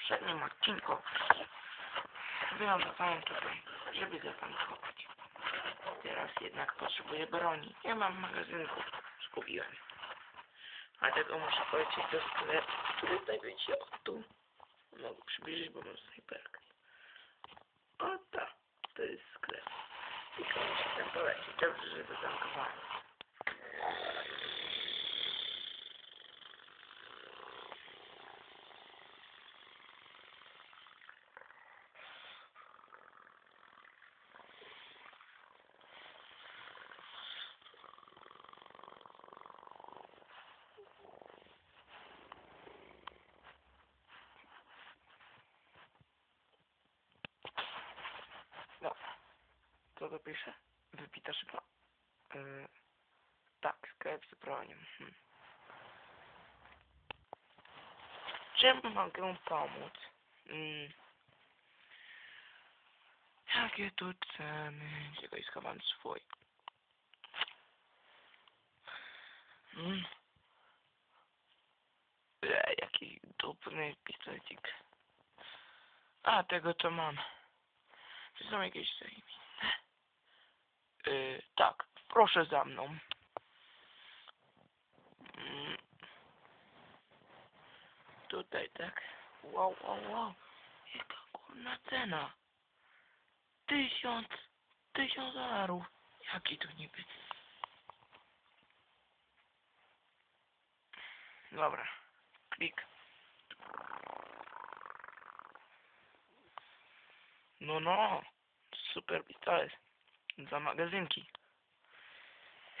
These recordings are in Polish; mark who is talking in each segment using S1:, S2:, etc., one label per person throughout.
S1: poprzednim odcinku wylądowałem tutaj, żeby zatankować. Teraz jednak potrzebuję broni. Nie mam magazynków. Zgubiłem. Dlatego muszę polecieć do sklepu, który znajduje się o tu. Mogę przybliżyć, bo mam snajperkę. O tak, to jest sklep. Tylko muszę tam polecieć. Dobrze, że zatankowałem. Dobra. Co to pisze? Wypita szyba. Yy, tak, sklep z bronią. Hmm. Czym mogę pomóc? Mm. Jakie tu ceny? Czekaj, schowam swój. Mm. E, jaki dupny pistolecik. A, tego to mam. Czy są jakieś tak, proszę za mną. Mm. Tutaj, tak. Wow, wow, wow. Jaka kurna cena. Tysiąc, tysiąc dolarów. Jaki to niby? Dobra, klik. No, no, super pistolet. Dwa magazynki.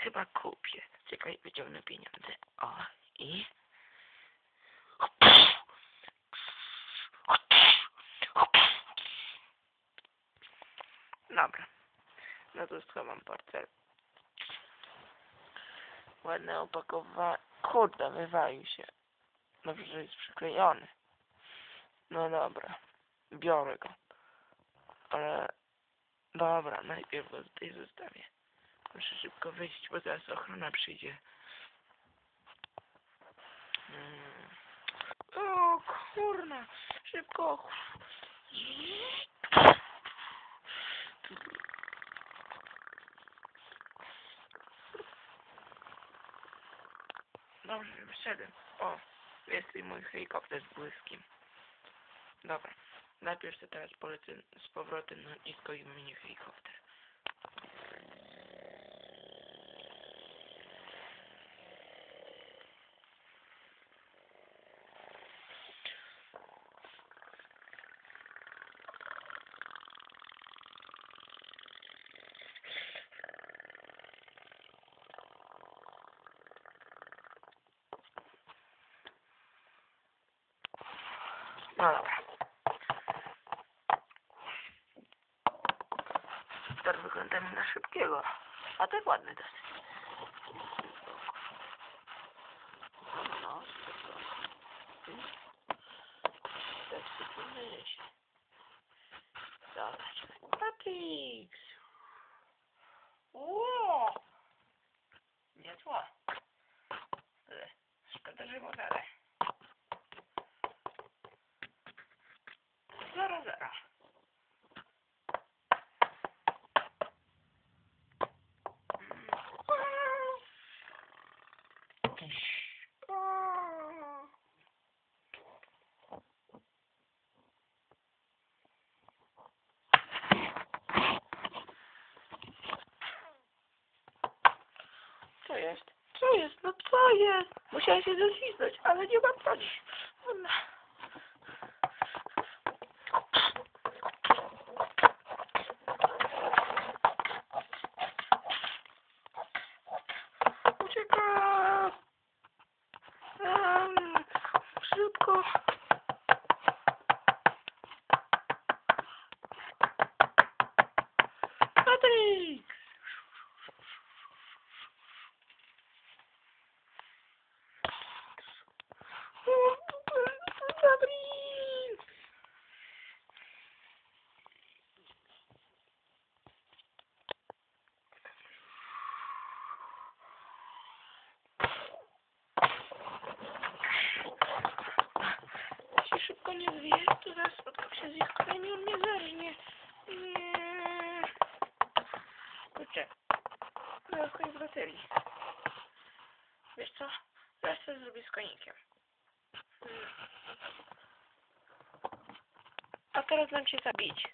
S1: Chyba kupię. Czekaj, wyciągnę pieniądze. O, i... Dobra. No to schowam portfel. Ładne opakowanie. Kurde, wywalił się. Dobrze, że jest przyklejony. No dobra. Biorę go. Ale... Dobra, najpierw go tutaj zostawię. Szybko wyjść, bo zaraz ochrona przyjdzie. Mm. O kurna, szybko. Dobrze, wyszedłem. O, jest tutaj mój helikopter z błyskiem. Dobra, najpierw to teraz polecę z powrotem na lotnisko i mini helikopter. No dobra. Super wygląda na szybkiego. A tak ładny dosyć. No. Tak sobie myślę. Zobacz. Patrix! Ło! Niezła. Ale Szkoda, że wodarę. Zero, zero. Co jest? Co jest? No co jest? Musiałem się ześlizgnąć, ale nie mam broni. No. Uciekam! Em, Szybko! Patryk! Się szybko nie zwie. zaraz spotkam się z ich królem i on mnie zerżnie. Nie. Kurczę. Zaraz koniec baterii. Wiesz co? Zaraz coś zrobię z konikiem. A teraz dam cię zabić.